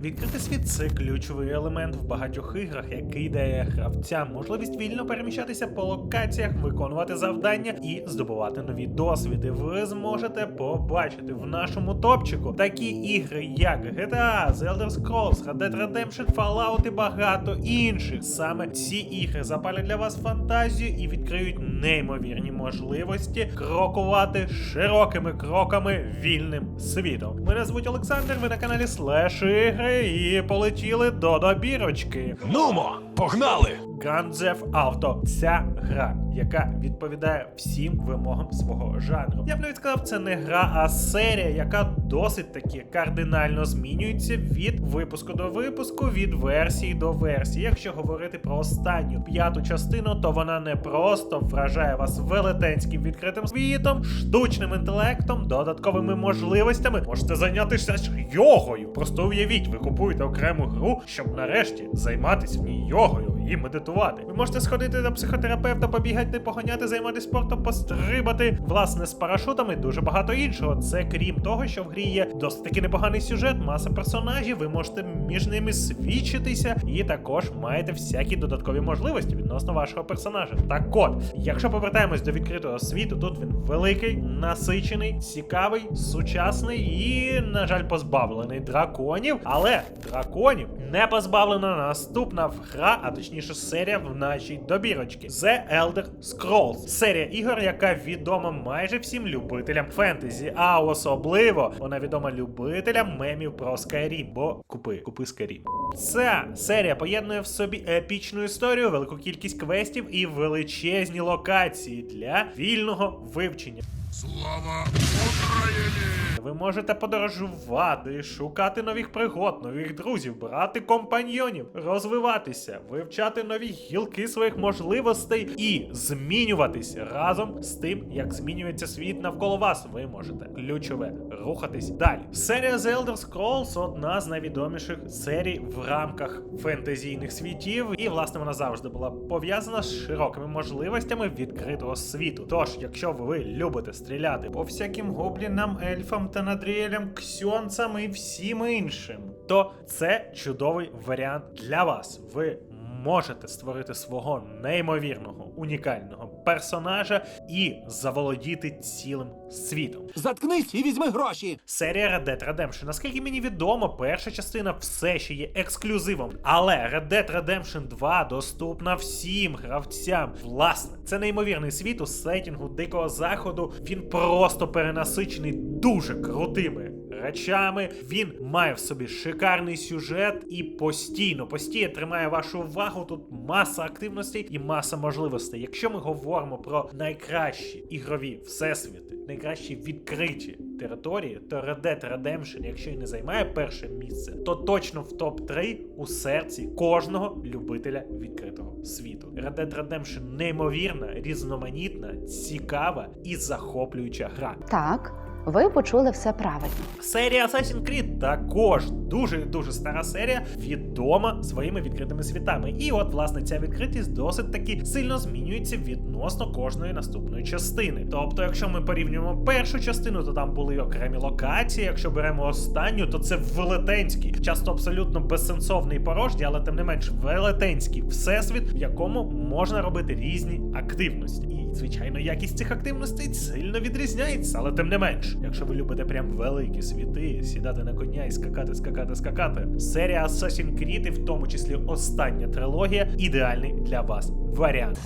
Відкритий світ це ключовий елемент в багатьох іграх, який дає гравцям можливість вільно переміщатися по локаціях, виконувати завдання і здобувати нові досвіди. Ви зможете побачити в нашому топчику такі ігри, як GTA, The Elder Scrolls, Red Dead Redemption, Fallout і багато інших. Саме ці ігри запалять для вас фантазію і відкриють неймовірні можливості крокувати широкими кроками вільним світом. Мене звуть Олександр. Ви на каналі Слеш Ігри і полетіли до добірочки. Нумо, погнали! Grand Theft Auto – ця гра, яка відповідає всім вимогам свого жанру. Я б навіть сказав, це не гра, а серія, яка досить таки кардинально змінюється від випуску до випуску, від версії до версії. Якщо говорити про останню п'яту частину, то вона не просто вражає вас велетенським відкритим світом, штучним інтелектом, додатковими можливостями. Можете зайнятися ж йогою. Просто уявіть, ви купуєте окрему гру, щоб нарешті займатися в ній йогою і медитувати. Ви можете сходити до психотерапевта, побігати, погоняти, займатися спортом, пострибати, власне, з парашутами, дуже багато іншого. Це крім того, що в грі є досить таки непоганий сюжет, маса персонажів, ви можете між ними свідчитися, і також маєте всякі додаткові можливості відносно вашого персонажа. Так от, якщо повертаємось до відкритого світу, тут він великий, насичений, цікавий, сучасний і, на жаль, позбавлений драконів, але драконів не позбавлена наступна гра, а точніше серія в нашій добірочці The Elder Scrolls. Серія ігор, яка відома майже всім любителям фентезі, а особливо вона відома любителям мемів про Skyrim, бо купи, купи Skyrim. Ця серія поєднує в собі епічну історію, велику кількість квестів і величезні локації для вільного вивчення. Слава Україні! Ви можете подорожувати, шукати нових пригод, нових друзів, брати компаньйонів, розвиватися, вивчати нові гілки своїх можливостей і змінюватись разом з тим, як змінюється світ навколо вас. Ви можете ключове рухатись далі. Серія The Elder Scrolls одна з найвідоміших серій в рамках фентезійних світів, і власне вона завжди була пов'язана з широкими можливостями відкритого світу. Тож, якщо ви любите стріляти по всяким гоблінам, ельфам та надріелям, ксьонцам і всім іншим, то це чудовий варіант для вас. Ви можете створити свого неймовірного унікального персонажа і заволодіти цілим світом. Заткнись і візьми гроші. Серія Red Dead Redemption. Наскільки мені відомо, перша частина все ще є ексклюзивом. Але Red Dead Redemption 2 доступна всім гравцям. Власне, це неймовірний світ у сетінгу дикого заходу. Він просто перенасичений дуже крутими. Речами він має в собі шикарний сюжет і постійно, постійно тримає вашу увагу. Тут маса активностей і маса можливостей. Якщо ми говоримо про найкращі ігрові всесвіти, найкращі відкриті території, то Red Dead Redemption, якщо і не займає перше місце, то точно в топ-3 у серці кожного любителя відкритого світу. Red Dead Redemption неймовірна, різноманітна, цікава і захоплююча гра. Так, ви почули все правильно. Серія Assassin's Creed також дуже дуже стара серія, відома своїми відкритими світами. І от, власне, ця відкритість досить таки сильно змінюється відносно кожної наступної частини. Тобто, якщо ми порівнюємо першу частину, то там були окремі локації. Якщо беремо останню, то це велетенський, часто абсолютно безсенсовний порожній, але тим не менш велетенський всесвіт, в якому можна робити різні активності. І звичайно, якість цих активностей сильно відрізняється, але тим не менш, якщо ви любите прям великі світи, сідати на коня і скакати, скакати, скакати, серія Assassin's Creed, і в тому числі остання трилогія, ідеальний для вас варіант.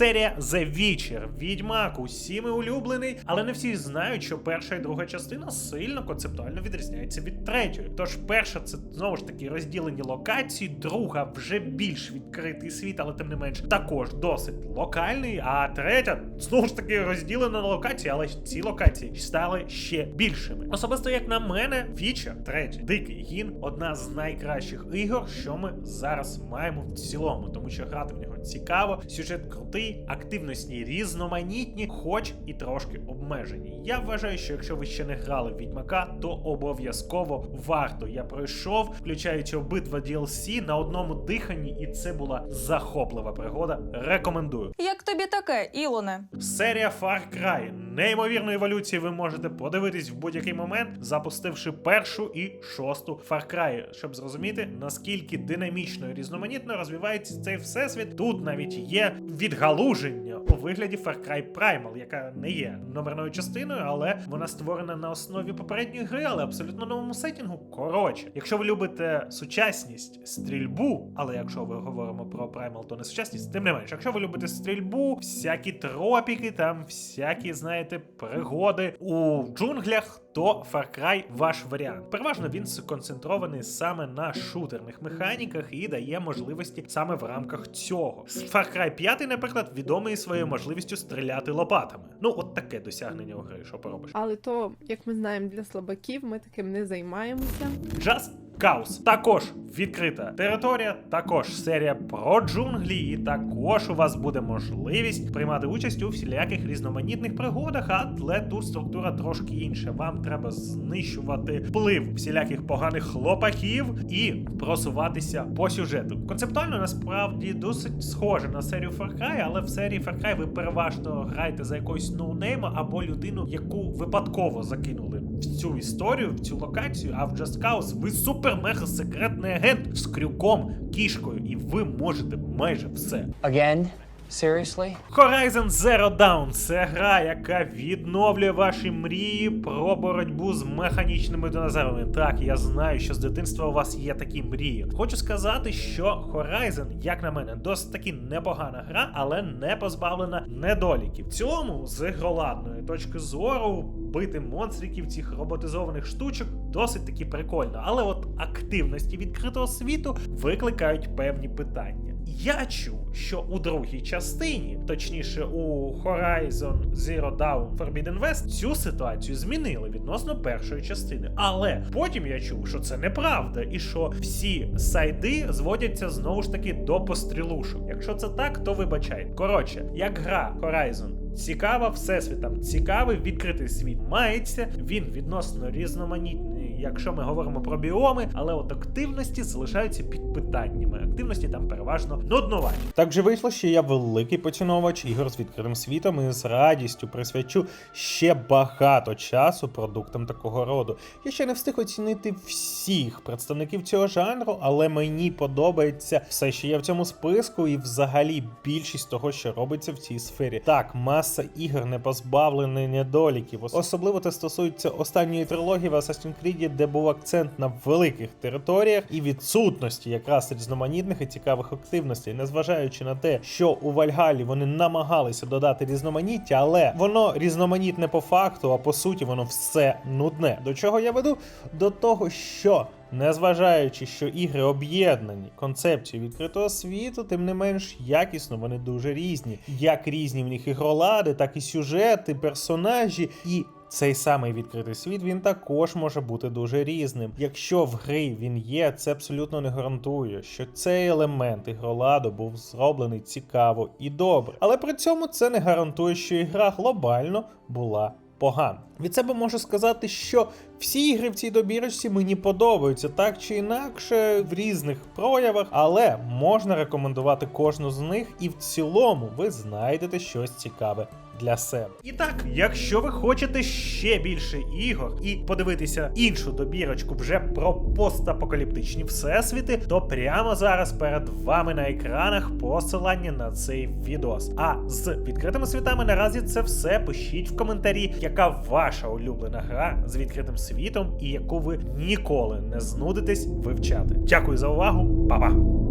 Серія The Witcher, Відьмак, усіми улюблений, але не всі знають, що перша і друга частина сильно концептуально відрізняється від третьої. Тож перша це знову ж таки розділені локації, друга вже більш відкритий світ, але тим не менш також досить локальний. А третя знову ж таки розділена на локації, але ці локації стали ще більшими. Особисто, як на мене, Witcher, третій, дикий гін, одна з найкращих ігор, що ми зараз маємо в цілому, тому що грати в нього цікаво, сюжет крутий, активності різноманітні, хоч і трошки обмежені. Я вважаю, що якщо ви ще не грали в Відьмака, то обов'язково варто. Я пройшов, включаючи обидва DLC на одному диханні, і це була захоплива пригода. Рекомендую. Як тобі таке, Ілоне? Серія Far Cry неймовірної еволюції ви можете подивитись в будь-який момент, запустивши першу і шосту Far Cry, щоб зрозуміти, наскільки динамічно і різноманітно розвивається цей всесвіт. Тут навіть є відгалуження у вигляді Far Cry Primal, яка не є номерною частиною, але вона створена на основі попередньої гри, але абсолютно новому сетінгу. Коротше, якщо ви любите сучасність, стрільбу, але якщо ви говоримо про Primal, то не сучасність, тим не менш, якщо ви любите стрільбу, всякі тропіки, там всякі, знаєте, пригоди у джунглях, то Far Cry ваш варіант. Переважно він сконцентрований саме на шутерних механіках і дає можливості саме в рамках цього. Far Cry 5, наприклад, відомий своєю можливістю стріляти лопатами. Ну, от таке досягнення у гри, що поробиш. Але то, як ми знаємо, для слабаків ми таким не займаємося. Just Cause. Також відкрита територія, також серія про джунглі, і також у вас буде можливість приймати участь у всіляких різноманітних пригодах, але тут структура трошки інша. Вам треба знищувати вплив всіляких поганих хлопаків і просуватися по сюжету. Концептуально насправді досить схоже на серію Far Cry, але в серії Far Cry ви переважно граєте за якогось ноунейма або людину, яку випадково закинули в цю історію, в цю локацію. А в Just Cause ви супер-мега секретний агент з крюком, кішкою, і ви можете майже все. Again? Seriously? Horizon Zero Dawn це гра, яка відновлює ваші мрії про боротьбу з механічними динозаврами. Так, я знаю, що з дитинства у вас є такі мрії. Хочу сказати, що Horizon, як на мене, досить таки непогана гра, але не позбавлена недоліків. В цілому, з ігроладної точки зору, бити монстриків цих роботизованих штучок досить таки прикольно. Але от активності відкритого світу викликають певні питання. Я чув, що у другій частині, точніше у Horizon Zero Dawn Forbidden West, цю ситуацію змінили відносно першої частини. Але потім я чув, що це неправда, і що всі сайди зводяться знову ж таки до пострілушок. Якщо це так, то вибачайте. Коротше, як гра Horizon цікава всесвітом, цікавий відкритий світ мається, він відносно різноманітний, якщо ми говоримо про біоми, але от активності залишаються під питаннями. Активності там переважно нуднуваті. Так же вийшло, що я великий поціновувач ігор з відкритим світом і з радістю присвячу ще багато часу продуктам такого роду. Я ще не встиг оцінити всіх представників цього жанру, але мені подобається все, що є в цьому списку, і взагалі більшість того, що робиться в цій сфері. Так, маса ігор не позбавлена недоліків. Особливо це стосується останньої трилогії в Assassin's Creed, де був акцент на великих територіях і відсутності якраз різноманітних і цікавих активностей, незважаючи на те, що у Вальгалі вони намагалися додати різноманіття, але воно різноманітне по факту, а по суті, воно все нудне. До чого я веду? До того, що. Незважаючи, що ігри об'єднані концепцією відкритого світу, тим не менш якісно вони дуже різні. Як різні в них ігролади, так і сюжети, персонажі і. Цей самий відкритий світ він також може бути дуже різним. Якщо в грі він є, це абсолютно не гарантує, що цей елемент ігроладу був зроблений цікаво і добре. Але при цьому це не гарантує, що ігра глобально була погана. Від себе можу сказати, що всі ігри в цій добірочці мені подобаються так чи інакше в різних проявах, але можна рекомендувати кожну з них, і в цілому ви знайдете щось цікаве для себе. І так, якщо ви хочете ще більше ігор і подивитися іншу добірочку вже про постапокаліптичні всесвіти, то прямо зараз перед вами на екранах посилання на цей відос. А з відкритими світами наразі це все. Пишіть в коментарі, яка ваша улюблена гра з відкритим світом і яку ви ніколи не знудитесь вивчати. Дякую за увагу, па-па!